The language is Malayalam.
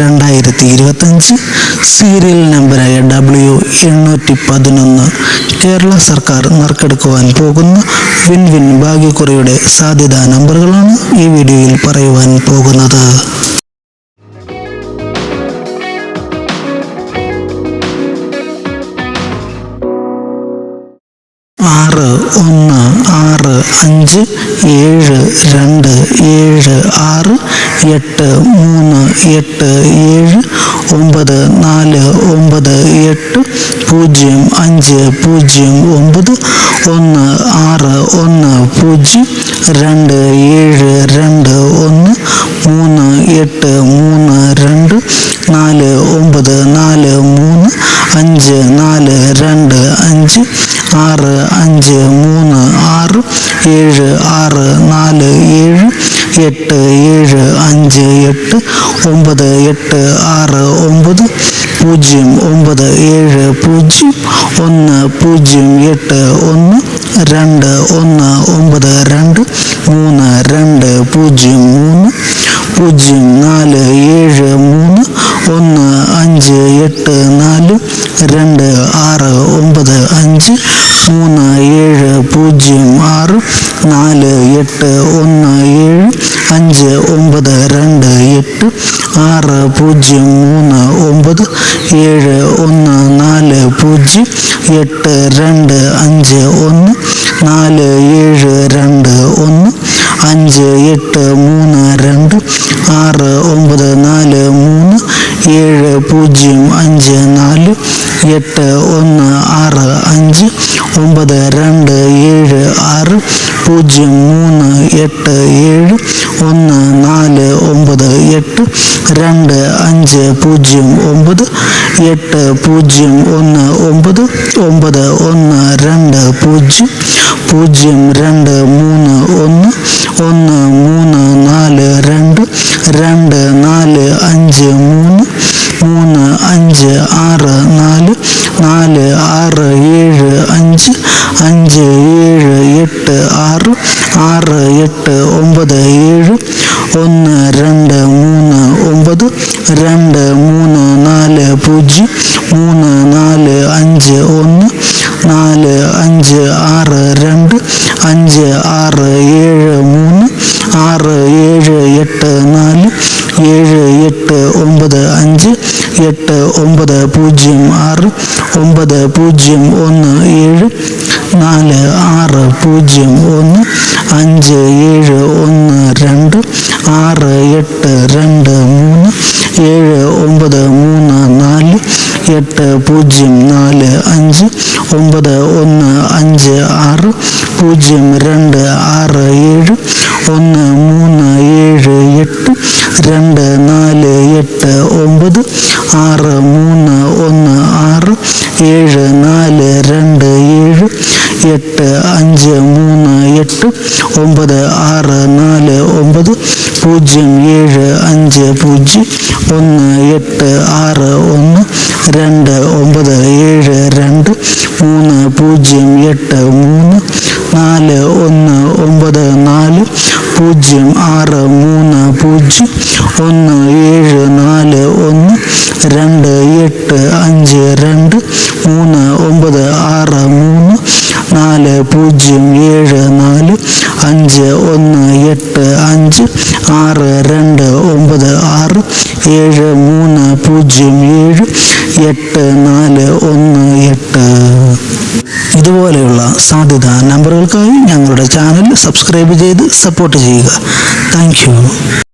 രണ്ടായിരത്തി ഇരുപത്തഞ്ച് സീരിയൽ നമ്പറായ ഡബ്ല്യു എണ്ണൂറ്റി പതിനൊന്ന് കേരള സർക്കാർ നറുക്കെടുക്കുവാൻ പോകുന്ന വിൻ വിൻ ഭാഗ്യക്കുറിയുടെ സാധ്യതാ നമ്പറുകളാണ് ഈ വീഡിയോയിൽ പറയുവാൻ പോകുന്നത്. ഒന്ന് ആറ് അഞ്ച് ഏഴ് രണ്ട് ഏഴ് ആറ് എട്ട് മൂന്ന് എട്ട് ഏഴ് ഒമ്പത് നാല് ഒമ്പത് എട്ട് പൂജ്യം അഞ്ച് പൂജ്യം ഒമ്പത് ഒന്ന് ആറ് ഒന്ന് പൂജ്യം രണ്ട് ഏഴ് രണ്ട് ഒന്ന് മൂന്ന് എട്ട് മൂന്ന് രണ്ട് നാല് ഒമ്പത് നാല് മൂന്ന് അഞ്ച് നാല് രണ്ട് അഞ്ച് ആറ് അഞ്ച് മൂന്ന് ആറ് ഏഴ് ആറ് നാല് ഏഴ് എട്ട് ഏഴ് അഞ്ച് എട്ട് ഒമ്പത് എട്ട് ആറ് ഒമ്പത് പൂജ്യം ഒമ്പത് ഏഴ് പൂജ്യം ഒന്ന് പൂജ്യം എട്ട് ഒന്ന് രണ്ട് ഒന്ന് ഒമ്പത് രണ്ട് മൂന്ന് രണ്ട് പൂജ്യം മൂന്ന് പൂജ്യം നാല് ഏഴ് മൂന്ന് ഒന്ന് അഞ്ച് എട്ട് നാല് രണ്ട് ആറ് ഒമ്പത് അഞ്ച് മൂന്ന് ഏഴ് പൂജ്യം ആറ് നാല് എട്ട് ഒന്ന് ഏഴ് അഞ്ച് ഒമ്പത് രണ്ട് എട്ട് ആറ് പൂജ്യം മൂന്ന് ഒമ്പത് ഏഴ് ഒന്ന് നാല് പൂജ്യം എട്ട് രണ്ട് അഞ്ച് ഒന്ന് നാല് ഏഴ് രണ്ട് ഒന്ന് അഞ്ച് എട്ട് മൂന്ന് രണ്ട് ഏഴ് പൂജ്യം അഞ്ച് നാല് എട്ട് ഒന്ന് ആറ് അഞ്ച് ഒമ്പത് രണ്ട് ഏഴ് ആറ് പൂജ്യം മൂന്ന് എട്ട് ഏഴ് ഒന്ന് നാല് ഒമ്പത് എട്ട് രണ്ട് അഞ്ച് പൂജ്യം ഒമ്പത് എട്ട് പൂജ്യം ഒന്ന് ഒമ്പത് ഒമ്പത് ഒന്ന് രണ്ട് പൂജ്യം പൂജ്യം രണ്ട് മൂന്ന് ഒന്ന് ഒന്ന് മൂന്ന് നാല് രണ്ട് രണ്ട് നാല് അഞ്ച് മൂന്ന് മൂന്ന് അഞ്ച് ആറ് നാല് നാല് ആറ് ഏഴ് അഞ്ച് അഞ്ച് ഏഴ് എട്ട് ആറ് ആറ് എട്ട് ഒമ്പത് ഏഴ് ഒന്ന് രണ്ട് മൂന്ന് ഒമ്പത് രണ്ട് മൂന്ന് നാല് പൂജ്യം മൂന്ന് നാല് അഞ്ച് ഒന്ന് നാല് അഞ്ച് ആറ് രണ്ട് അഞ്ച് ആറ് ഏഴ് എട്ട് ഒമ്പത് പൂജ്യം ആറ് ഒമ്പത് പൂജ്യം ഒന്ന് ഏഴ് നാല് ആറ് പൂജ്യം ഒന്ന് അഞ്ച് ഏഴ് ഒന്ന് രണ്ട് ആറ് എട്ട് രണ്ട് മൂന്ന് ഏഴ് ഒമ്പത് മൂന്ന് നാല് എട്ട് പൂജ്യം നാല് അഞ്ച് ഒമ്പത് ഒന്ന് അഞ്ച് ആറ് പൂജ്യം രണ്ട് ആറ് ഏഴ് ഒന്ന് മൂന്ന് ഏഴ് എട്ട് രണ്ട് നാല് ആറ് മൂന്ന് ഒന്ന് ആറ് ഏഴ് നാല് രണ്ട് ഏഴ് എട്ട് അഞ്ച് മൂന്ന് എട്ട് ഒമ്പത് ആറ് നാല് ഒമ്പത് പൂജ്യം ഏഴ് അഞ്ച് പൂജ്യം ഒന്ന് എട്ട് ആറ് ഒന്ന് രണ്ട് ഒമ്പത് ഏഴ് രണ്ട് മൂന്ന് പൂജ്യം എട്ട് മൂന്ന് നാല് ഒന്ന് ഒമ്പത് നാല് പൂജ്യം ആറ് മൂന്ന് പൂജ്യം ഒന്ന് ഏഴ് നാല് ഒന്ന് രണ്ട് എട്ട് അഞ്ച് രണ്ട് മൂന്ന് ഒമ്പത് ആറ് മൂന്ന് നാല് പൂജ്യം ഏഴ് നാല് അഞ്ച് ഒന്ന് എട്ട് അഞ്ച് ആറ് രണ്ട് ഒമ്പത് ആറ് ഏഴ് മൂന്ന് പൂജ്യം ഏഴ് എട്ട് നാല് ഒന്ന് എട്ട്. ഇതുപോലെയുള്ള സാധ്യത നമ്പറുകൾക്കായി ഞങ്ങളുടെ ചാനൽ സബ്സ്ക്രൈബ് ചെയ്ത് സപ്പോർട്ട് ചെയ്യുക. താങ്ക്